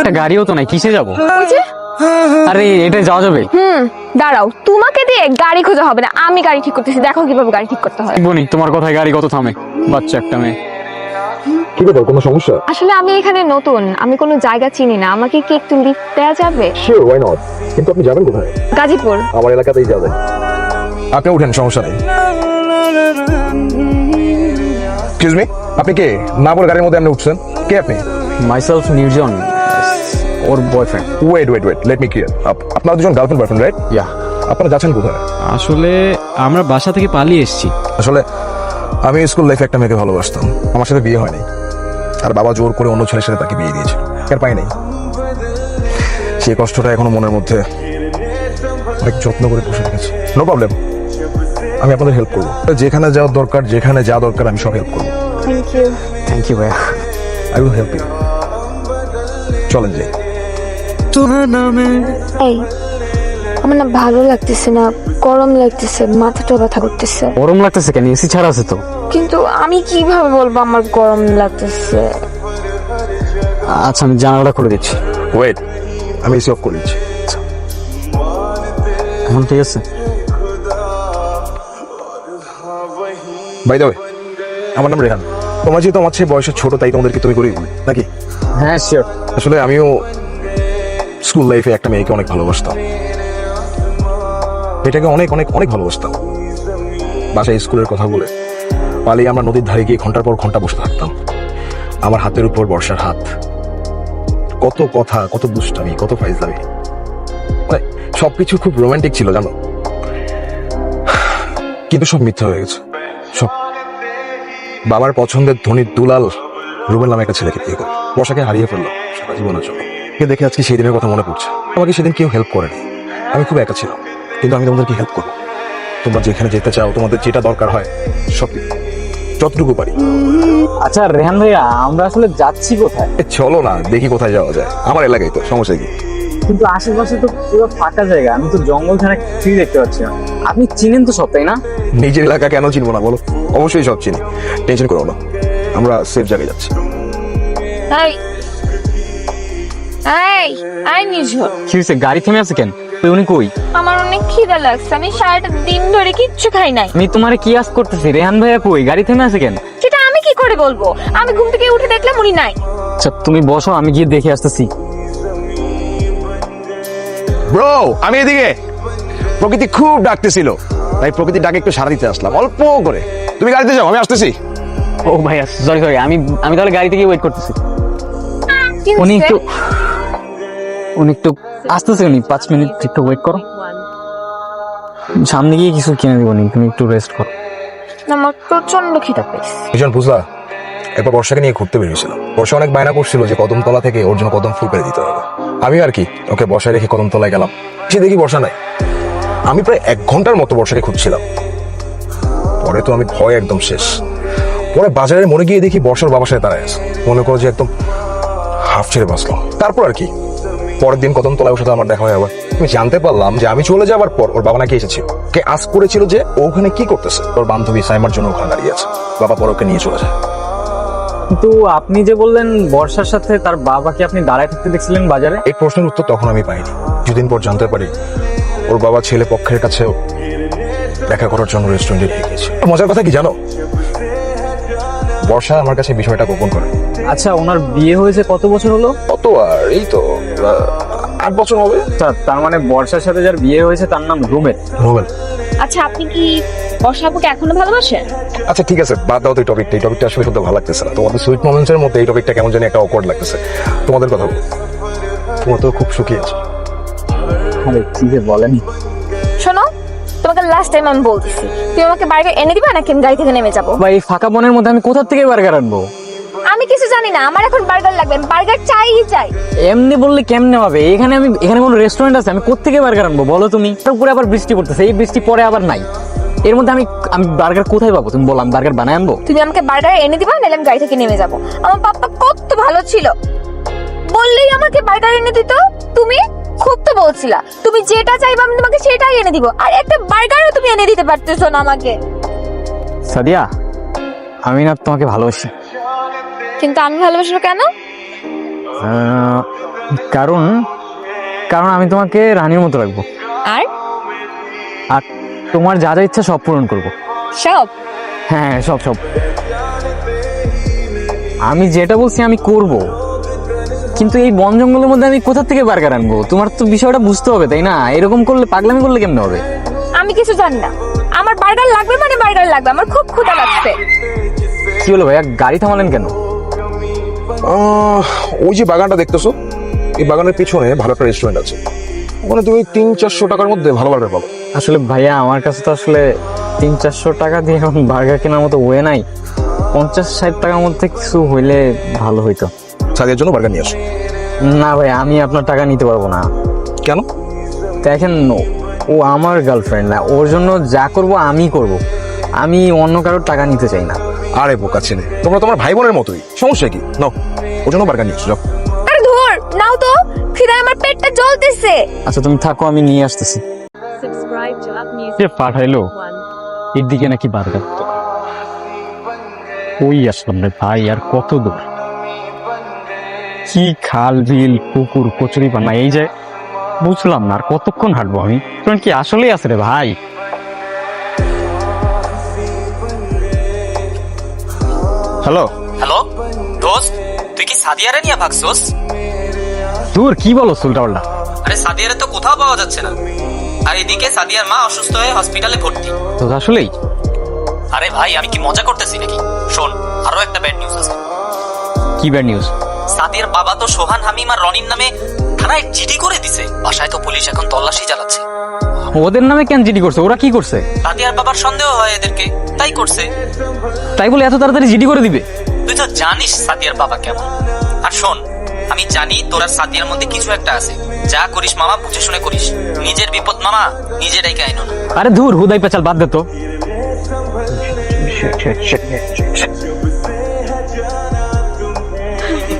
একটা গাড়িও তো নাই কিসে যাব? আরে এটা যাওয়া যাবে? হুম দাঁড়াও তোমাকে দিয়ে গাড়ি খোঁজা হবে না আমি গাড়ি ঠিক করতেছি দেখো কীভাবে গাড়ি ঠিক করতে হয়। বনি তোমার কথায় গাড়ি কত থামে? বাচ্চা একটা মেয়ে। কি ব্যাপার কোনো সমস্যা? আসলে আমি এখানে নতুন আমি কোনো জায়গা চিনি না আমাকে কি একটু লিফট দেওয়া যাবে? শিওর ওয়াই নট কিন্তু আপনি যাবেন কোথায়? গাজীপুর। আমার এলাকাতেই যাবেন আপনি উঠেন সমস্যা নেই। এক্সকিউজ মি আপনি কে? না বলে গাড়ির মধ্যে আপনি উঠছেন। কে আপনি? মাইসেলফ নির্জন ওর boyfriend wait wait wait let me clear আপনারা দুজন গার্লফ্রেন্ড বয়ফ্রেন্ড রাইট ইয়া আপনারা যাচ্ছেন কোথায়? আসলে আমরা বাসা থেকে পালিয়ে এসেছি। আসলে আমি স্কুল লাইফে একটা মেয়েকে ভালোবাসতাম। আমার সাথে বিয়ে হয়নি। আর বাবা জোর করে অন্য ছেলের সাথে তাকে বিয়ে দিয়েছিল। আর পাই নাই? সেই কষ্টটা এখনও মনের মধ্যে অনেক যত্ন করে বসে রেখেছি। নো প্রবলেম আমি আপনাদের হেল্প করব। যেখানে যাওয়ার দরকার যেখানে যা দরকার আমি সব হেল্প করব। থ্যাংক ইউ থ্যাংক ইউ ভাইয়া। আই উইল হেল্প ইউ চলেন যাই। এই আমার না ভালো লাগতেছে না গরম লাগতেছে মাথাটা ব্যথা করতেছে। গরম লাগতেছে কেন? এসি ছাড়া আছে তো। কিন্তু আমি কীভাবে বলব আমার গরম লাগতেছে? আচ্ছা আমি জানালাটা করে দিচ্ছি। ওয়েট আমি এসি অফ করে দিচ্ছি। এখন ঠিক আছে? বাই দ্য ওয়ে আমার নাম রেহান। তোমার যেহেতু আমার চেয়ে বয়সে ছোট তাই তোমাদেরকে তুমি করেই বলি নাকি? হ্যাঁ শিওর আসলে আমিও স্কুল লাইফে একটা মেয়েকে অনেক ভালোবাসতাম। এটাকে অনেক অনেক অনেক ভালোবাসতাম। বাসায় স্কুলের কথা বলে। পালিয়ে আমরা নদীর ধারে গিয়ে ঘণ্টার পর ঘণ্টা বসে থাকতাম। আমার হাতের উপর বর্ষার হাত। কত কথা, কত দুষ্টামি, কত ফাইজলামি। মানে সবকিছু খুব রোমান্টিক ছিল, জানো? কিন্তু সব মিথ্যা হয়ে গেছে। সব বাবার পছন্দের ধনী দুলাল রুবেল নামে একটা ছেলেকে বিয়ে করে। বর্ষাকে হারিয়ে ফেলল সারা জীবনের জন্য। কে দেখে আজকে সেই দিনের কথা মনে পড়ছে? আমাকে সেদিন কেউ হেল্প করেনি। আমি খুব একা ছিলাম কিন্তু আমি তোমাদেরকে হেল্প করব। তোমরা যেখানে যেতে চাও তোমাদের যেটা দরকার হয় সব যতটুকু পারি। আচ্ছা রেহান ভাইয়া আমরা আসলে যাচ্ছি কোথায়? চলো না দেখি কোথায় যাওয়া যায়। আমার এলাকায় তো সমস্যা কি? কিন্তু আশেপাশে তো পুরো ফাঁকা জায়গা আমি তো জঙ্গল ছাড়া কিছুই দেখতে পাচ্ছি না। আপনি চিনেন তো সব তাই না? নিজের এলাকা কেন চিনবো না বলো? অবশ্যই সব চিনি। টেনশন করো না। আমরা সেফ জায়গায় যাচ্ছি। এই এই আই নিঝর কি হয়েছে গাড়ি থেমে আছে কেন? ওই উনি কই? আমার অনেক খিদা লাগছে আমি সারাটা দিন ধরে কিচ্ছু খাই নাই। আমি তোমারে কি আস করতেছি? রেহান ভাইয়া কই? গাড়ি থেমে আছে কেন? সেটা আমি কি করে বলব? আমি ঘুম থেকে উঠে দেখলাম উনি নাই। আচ্ছা তুমি বসো আমি গিয়ে দেখে আসতেছি। ব্রো আমি এদিকে। প্রকৃতি খুব ডাকতেছিল তাই প্রকৃতি ডাকে একটু সারা দিতে আসলাম অল্প করে। তুমি গাড়িতে যাও আমি আসতেছি। ও ভাইয়া সরি সরি আমি আমি তাহলে গাড়ি থেকে ওয়েট করতেছি। উনি একটু উনি একটু আসতেছে উনি পাঁচ মিনিট একটু ওয়েট করো। সামনে গিয়ে কিছু কিনে দিব নি তুমি একটু রেস্ট করো। আমার প্রচণ্ড খিদা পেয়েছে। ভীষণ বুঝলা? একবার বর্ষাকে নিয়ে ঘুরতে বেরিয়েছিল বর্ষা অনেক বায়না করছিল যে কদমতলা থেকে ওর জন্য কদম ফুল পেরে দিতে হবে। আমি আর কি ওকে বর্ষায় রেখে কদমতলায় গেলাম। সে দেখি বর্ষা নাই। আমি প্রায় এক ঘণ্টার মতো বর্ষাকে খুঁজছিলাম। পরে তো আমি ভয় একদম শেষ। পরে বাজারে মনে গিয়ে দেখি বর্ষার বাবার সাথে দাঁড়ায় আছে। মনে করো যে একদম হাফ ছেড়ে বাঁচলাম তারপর আর কি? পরের দিন কদমতলায় ওর সাথে আমার দেখা হয় আবার। আমি জানতে পারলাম যে আমি চলে যাওয়ার পর ওর বাবা নাকি এসেছিল কে আজ করেছিল যে ওখানে কি করতেছে। ওর বান্ধবী সাইমার জন্য ওখানে দাঁড়িয়ে আছে। বাবা পরে ওকে নিয়ে চলে যায়। কিন্তু আপনি যে বললেন বর্ষার সাথে তার বাবাকে আপনি দাঁড়ায় থাকতে দেখছিলেন বাজারে? এই প্রশ্নের উত্তর তখন আমি পাইনি। দুদিন পর জানতে পারি ওর বাবা ছেলে পক্ষের কাছেও দেখা করার জন্য রেস্টুরেন্টে নিয়ে গিয়েছে মজার কথা কি জানো? বর্ষা আমার কাছে বিষয়টা গোপন করে। আচ্ছা ওনার বিয়ে হয়েছে কত বছর হলো? কত আর এই তো আহ, আট বছর হবে। আচ্ছা, তার মানে বর্ষার সাথে যার বিয়ে হয়েছে তার নাম রুবেল। নোবেল আচ্ছা আপনি কি বর্ষাপুকে এখনও ভালোবাসেন? আচ্ছা ঠিক আছে বাদ দাও তো এই টপিকটা এই টপিকটা আসলে শুনতে ভালো লাগতেছে না। তোমাদের সুইট মোমেন্টস এর মধ্যে এই টপিকটা কেমন জানি একটা অকওয়ার্ড লাগতেছে। তোমাদের কথা বলো। তোমার তো খুব সুখী আছে। আরে কি যে বলেন। তোমাকে লাস্ট টাইম আমি বলতেছি। তুমি আমাকে বার্গার এনে দিবা নাকি আমি গাড়ি থেকে নেমে যাব? ভাই এই ফাঁকা বনের মধ্যে আমি কোথা থেকে বার্গার আনব? আমি কিছু জানি না আমার এখন বার্গার লাগবে বার্গার চাই চাই। এমনি বললে কেমনে হবে? এখানে আমি এখানে কোনো রেস্টুরেন্ট আছে আমি কোথেকে বার্গার আনব বলো তুমি? তার উপরে আবার বৃষ্টি পড়তেছে এই বৃষ্টি পরে আবার নাই। এর মধ্যে আমি আমি বার্গার কোথায় পাবো? তুমি বলো আমি বার্গার বানায় আনব? তুমি আমাকে বার্গার এনে দিবা নাহলে আমি গাড়ি থেকে নেমে যাব। আমার পাপ্পা কত ভালো ছিল। বললেই আমাকে বার্গার এনে দিত। তুমি? খুব তো বলছিলা। তুমি যেটা চাইবা আমি তোমাকে সেটাই এনে দিব। আর একটা বার্গারও তুমি এনে দিতে পারতেছো না আমাকে। সাদিয়া আমি না তোমাকে ভালোবাসি। কিন্তু আমি ভালোবাসবো কেন? কারণ কারণ আমি তোমাকে রানীর মতো রাখব। আর? আর তোমার যা যা ইচ্ছা সব পূরণ করব। সব? হ্যাঁ সব সব। আমি যেটা বলছি আমি করব। কিন্তু এই বন জঙ্গলের মধ্যে আমি কোথা থেকে বার্গার আনব? তোমার তো বিষয়টা বুঝতে হবে তাই না? এরকম করলে পাগলামি করলে কেমনে হবে? আমি কিছু জানি না। আমার বার্গার লাগবে মানে বার্গার লাগবে? আমার খুব ক্ষুধা লাগছে। কি হলো ভাইয়া? গাড়ি থামালেন কেন? আহ, ওই যে বাগানটা দেখতেছো? এই বাগানের পিছনে ভালো একটা রেস্টুরেন্ট আছে। ওখানে তুমি তিন চারশো টাকার মধ্যে ভালো বার্গার পাবো। আসলে ভাইয়া আমার কাছে তো আসলে তিন চারশো টাকা দিয়ে এখন বার্গার কেনার মতো ওয়ে নাই। পঞ্চাশ ষাট টাকার মধ্যে কিছু হইলে ভালো হইতো। সাদিয়ার জন্য বার্গার নিয়ে আসো। না ভাই আমি আপনার টাকা নিতে পারব না। কেন? দেখেন ও আমার গার্লফ্রেন্ড না ওর জন্য যা করব আমি করব। আমি অন্য কারোর টাকা নিতে চাই না। আরে বোকা ছেলে তোমরা তোমার ভাই বোনের মতোই। সমস্যা কি? নাও ওর জন্য বার্গার নিয়ে যাও। আরে ধর নাও তো খিদায় আমার পেটটা জ্বলতেছে। আচ্ছা তুমি থাকো আমি নিয়ে আসতেছি। যে পাঠাইলো। এর দিকে নাকি বার্গার। ওই আসলাম রে ভাই আর কত দূর? কি খাল বিল পুকুর কচুরি পানা এই যে বুঝলাম না আর কতক্ষণ হাঁটবো আমি? তোমার কি আসলেই আছে রে ভাই? হ্যালো? হ্যালো? দোস্ত তুই কি সাদিয়ারে নিয়ে ভাগছোস? দূর কি বলো সুলটাওয়াল্লা আরে সাদিয়ারে তো কোথাও পাওয়া যাচ্ছে না। আর এদিকে সাদিয়ার মা অসুস্থ হয়ে হসপিটালে ভর্তি। তো আসলেই? আরে ভাই আমি কি মজা করতেছি নাকি? শোন আরও একটা ব্যাড নিউজ আছে। কি ব্যাড নিউজ সাদিয়ার বাবা তো সোহান হামিম আর রনির নামে থানায় জিডি করে দিছে বাসায় তো পুলিশ এখন তল্লাশি চালাচ্ছে ওদের নামে কেন জিডি করছে ওরা কি করছে সাদিয়ার বাবার সন্দেহ হয় এদেরকে তাই করছে তাই বলে এত তাড়াতাড়ি জিডি করে দিবে তুই তো জানিস সাদিয়ার বাবা কেমন আর শোন আমি জানি তোর আর সাদিয়ার মধ্যে কিছু একটা আছে যা করিস মামা বুঝে শুনে করিস নিজের বিপদ মামা নিজেরাই কাহিনী না আরে ধুর হুদাই পেঁচাল বাদ দে তো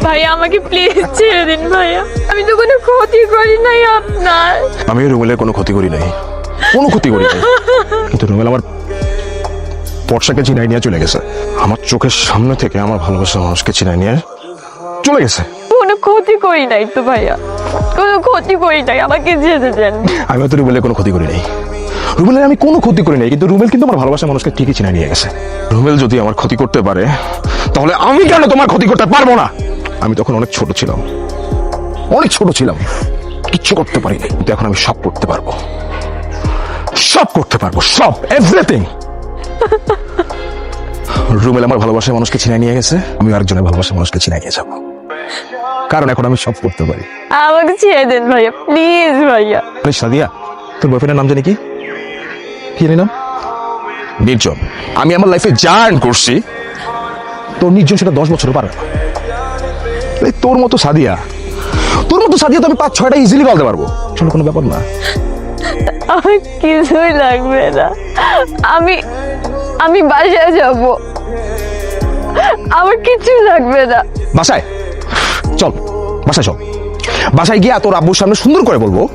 ভাইয়া আমাকে প্লিজ ছেড়ে দিন ভাইয়া। আমি তো কোনো ক্ষতি করি নাই আপনার। আমি রুমেলের কোনো ক্ষতি করি নাই। কোনো ক্ষতি করি নাই। কিন্তু রুমেল আমার বর্ষাকে চিনাই নিয়ে চলে গেছে। আমার চোখের সামনে থেকে আমার ভালোবাসা মানুষকে চিনাই নিয়ে চলে গেছে। কোনো ক্ষতি করি নাই তো ভাইয়া। কোনো ক্ষতি করি নাই আমাকে যেতে দেন। আমি হয়তো রুমেলের কোনো ক্ষতি করি নাই। রুমেলের আমি কোনো ক্ষতি করি নাই কিন্তু রুমেল কিন্তু আমার ভালোবাসা মানুষকে ঠিকই চিনাই নিয়ে গেছে। রুমেল যদি আমার ক্ষতি করতে পারে তাহলে আমি কেন তোমার ক্ষতি করতে পারব না? আমি তখন অনেক ছোট ছিলাম। অনেক ছোট ছিলাম। কিচ্ছু করতে পারিনি। কিন্তু এখন আমি সব করতে পারব। সব করতে পারব। সব। এভরিথিং রুমেল আমার ভালোবাসা মানুষকে চিনাই নিয়ে গেছে। আমি আরেকজনের ভালোবাসা মানুষকে চিনাই নিয়ে যাব। কারণ এখন আমি সব করতে পারি। আমাকে ছেড়ে দেন ভাইয়া। প্লিজ ভাইয়া। আরে সাদিয়া তোর বয়ফ্রেন্ডের নাম জানি কি? কি নাম? নির্জন। আমি আমার লাইফে যা earn করছি তোর নির্জন সেটা দশ বছরও পারবে না। তোর মতো সাদিয়া। তোর মতো সাদিয়া তো আমি পাঁচ ছয়টা ইজিলি বলতে পারব। শোনো কোনো ব্যাপার না। আমার কিছুই লাগবে না। আমি আমি বাসায় যাব। আমার কিছু লাগবে না। বাসায়? চল বাসায় চল। বাসায় গিয়ে তোর আব্বুর সামনে সুন্দর করে বলব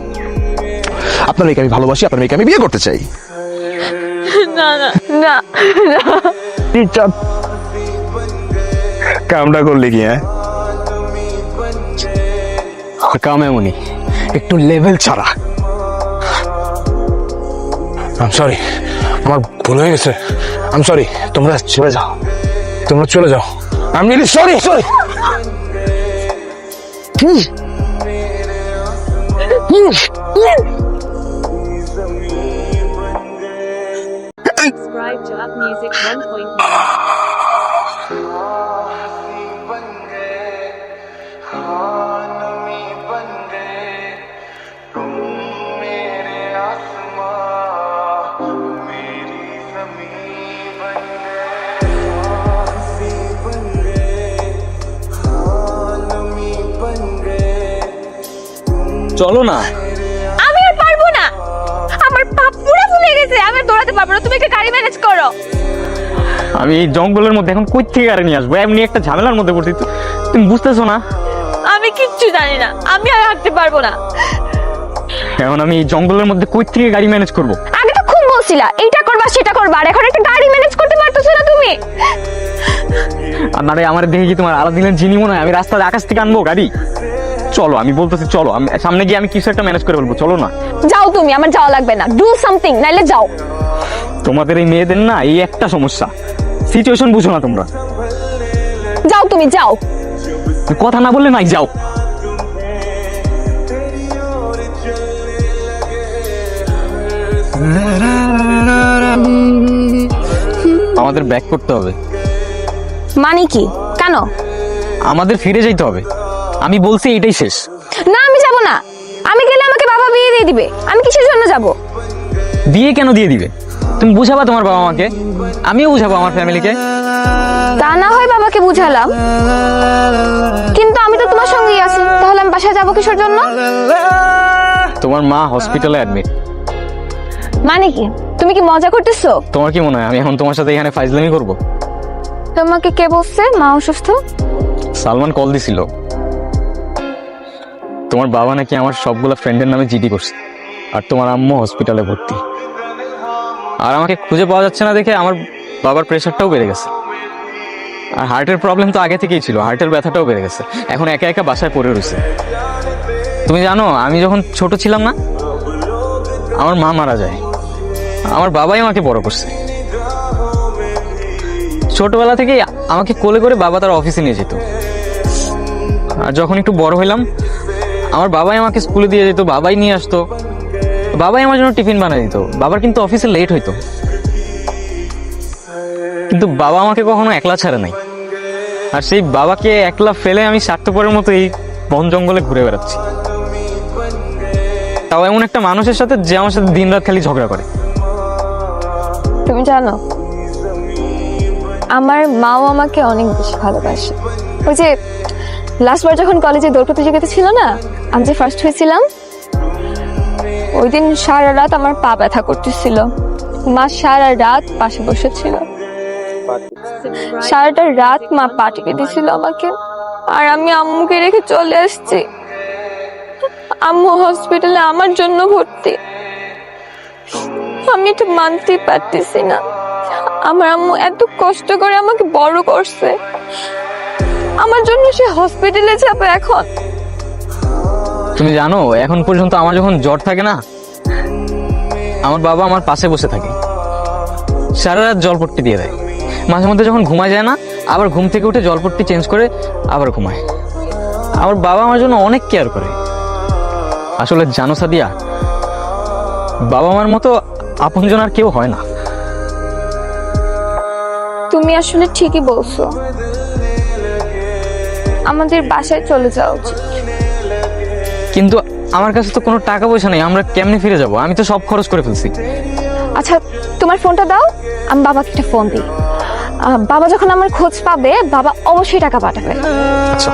আপনার মেয়েকে আমি ভালোবাসি আপনার মেয়েকে আমি বিয়ে করতে চাই। না না না না। কামটা করলে কি হ্যাঁ? কাম এমনই। একটু লেভেল ছাড়া। আম সরি আমার ভুল হয়ে গেছে। আম সরি তোমরা চলে যাও। তোমরা চলে যাও। আমি sorry sorry Subscribe to Up Music 1.1. চলো না। আমি আর পারব না। আমার পা পুরো ফুলে গেছে আমি দৌড়াতে পারব না। তুমি একটা গাড়ি ম্যানেজ করো। আমি এই জঙ্গলের মধ্যে এখন কই থেকে গাড়ি নিয়ে আসব? এমনি একটা ঝামেলার মধ্যে পড়ছি তো। তুমি বুঝতেছো না? আমি কিচ্ছু জানি না। আমি আর হাঁটতে পারব না। এখন আমি এই জঙ্গলের মধ্যে কই থেকে গাড়ি ম্যানেজ করব? আগে তো খুব বলছিলা এইটা করবা সেটা করবা আর এখন একটা গাড়ি ম্যানেজ করতে পারতেছো না তুমি। আর নারে আমার দেখে কি তোমার আলাদা দিনের জিনি মনে হয় আমি রাস্তার আকাশ থেকে আনব গাড়ি? চলো আমি বলতেছি চলো আমি সামনে গিয়ে আমি কিছু একটা ম্যানেজ করে বলব চলো না। যাও তুমি আমার যাওয়া লাগবে না। ডু সামথিং নাইলে যাও। তোমাদের এই মেয়েদের না এই একটা সমস্যা। সিচুয়েশন বুঝো না তোমরা। যাও তুমি যাও। কথা না বললে নাই যাও। আমাদের ব্যাক করতে হবে। মানে কি? কেন? আমাদের ফিরে যেতে হবে। আমি বলছি এটাই শেষ। না আমি যাব না। আমি গেলে আমাকে বাবা বিয়ে দিয়ে দিবে। আমি কিসের জন্য যাব। বিয়ে কেন দিয়ে দিবে? তুমি বুঝাবা তোমার বাবা মাকে? আমিও বুঝাবো আমার ফ্যামিলিকে। তা না হয় বাবাকে বুঝালাম। কিন্তু আমি তো তোমার সঙ্গেই আছি। তাহলে আমি বাসায় যাব কিসের জন্য? তোমার মা হসপিটালে অ্যাডমিট মানে কি? তুমি কি মজা করতেছো? তোমার কি মনে হয়? আমি এখন তোমার সাথে এখানে ফাইজলামি করব? তোমাকে কে বলছে? মা অসুস্থ? সালমান কল দিছিল। তোমার বাবা নাকি আমার সবগুলা ফ্রেন্ডের নামে জিডি করছে, আর তোমার আম্মু হসপিটালে ভর্তি। আর আমাকে খুঁজে পাওয়া যাচ্ছে না দেখে আমার বাবার প্রেশারটাও বেড়ে গেছে। আর হার্টের প্রবলেম তো আগে থেকেই ছিল হার্টের ব্যথাটাও বেড়ে গেছে। এখন একা একা বাসায় পড়ে রয়েছে। তুমি জানো, আমি যখন ছোট ছিলাম না, আমার মা মারা যায়। আমার বাবাই আমাকে বড় করছে। ছোটবেলা থেকে আমাকে কোলে করে বাবা তার অফিসে নিয়ে যেত। আর যখন একটু বড় হইলাম আমার বাবাই আমাকে স্কুলে দিয়ে যেত, বাবাই নিয়ে আসতো। বাবাই আমার জন্য টিফিন বানিয়ে দিত। বাবার কিন্তু অফিসে লেট হইতো। কিন্তু বাবা আমাকে কখনো একলা ছাড়ে নাই। আর সেই বাবাকে একলা ফেলে আমি স্বার্থপরের মতো এই বন জঙ্গলে ঘুরে বেড়াচ্ছি। তাও এমন একটা মানুষের সাথে যে আমার সাথে দিনরাত খালি ঝগড়া করে। তুমি জানো, আমার মাও আমাকে অনেক বেশি ভালোবাসে। ওই যে লাস্টবার যখন কলেজে দৌড় প্রতিযোগিতা ছিল না আমি যে ফার্স্ট হয়েছিলাম, ওই দিন সারা রাত আমার পা ব্যথা করতেছিল। মা সারা রাত পাশে বসেছিল সারাটা রাত মা পা টিপে আমাকে। আর আমি আম্মুকে রেখে চলে আসছি। আম্মু হসপিটালে আমার জন্য ভর্তি। আমি তো মানতেই পারতেছি না। আমার আম্মু এত কষ্ট করে আমাকে বড় করছে। আমার জন্য সে হসপিটালে যাবে এখন। তুমি জানো, এখন পর্যন্ত আমার যখন জ্বর থাকে না, আমার বাবা আমার পাশে বসে থাকে। সারা রাত জলপট্টি দিয়ে দেয়। মাঝে মধ্যে যখন ঘুমায় যায় না, আবার ঘুম থেকে উঠে জলপট্টি চেঞ্জ করে আবার ঘুমায়। আমার বাবা আমার জন্য অনেক কেয়ার করে। আসলে জানো সাদিয়া, বাবা মার মতো আপনজন আর কেউ হয় না। তুমি আসলে ঠিকই বলছো। আমাদের বাসায় চলে যাওয়া উচিত। কিন্তু আমার কাছে তো কোনো টাকা পয়সা নেই আমরা কেমনে ফিরে যাব? আমি তো সব খরচ করে ফেলছি। আচ্ছা তোমার ফোনটা দাও আমি বাবাকে একটা ফোন দিই। বাবা যখন আমার খোঁজ পাবে বাবা অবশ্যই টাকা পাঠাবে। আচ্ছা।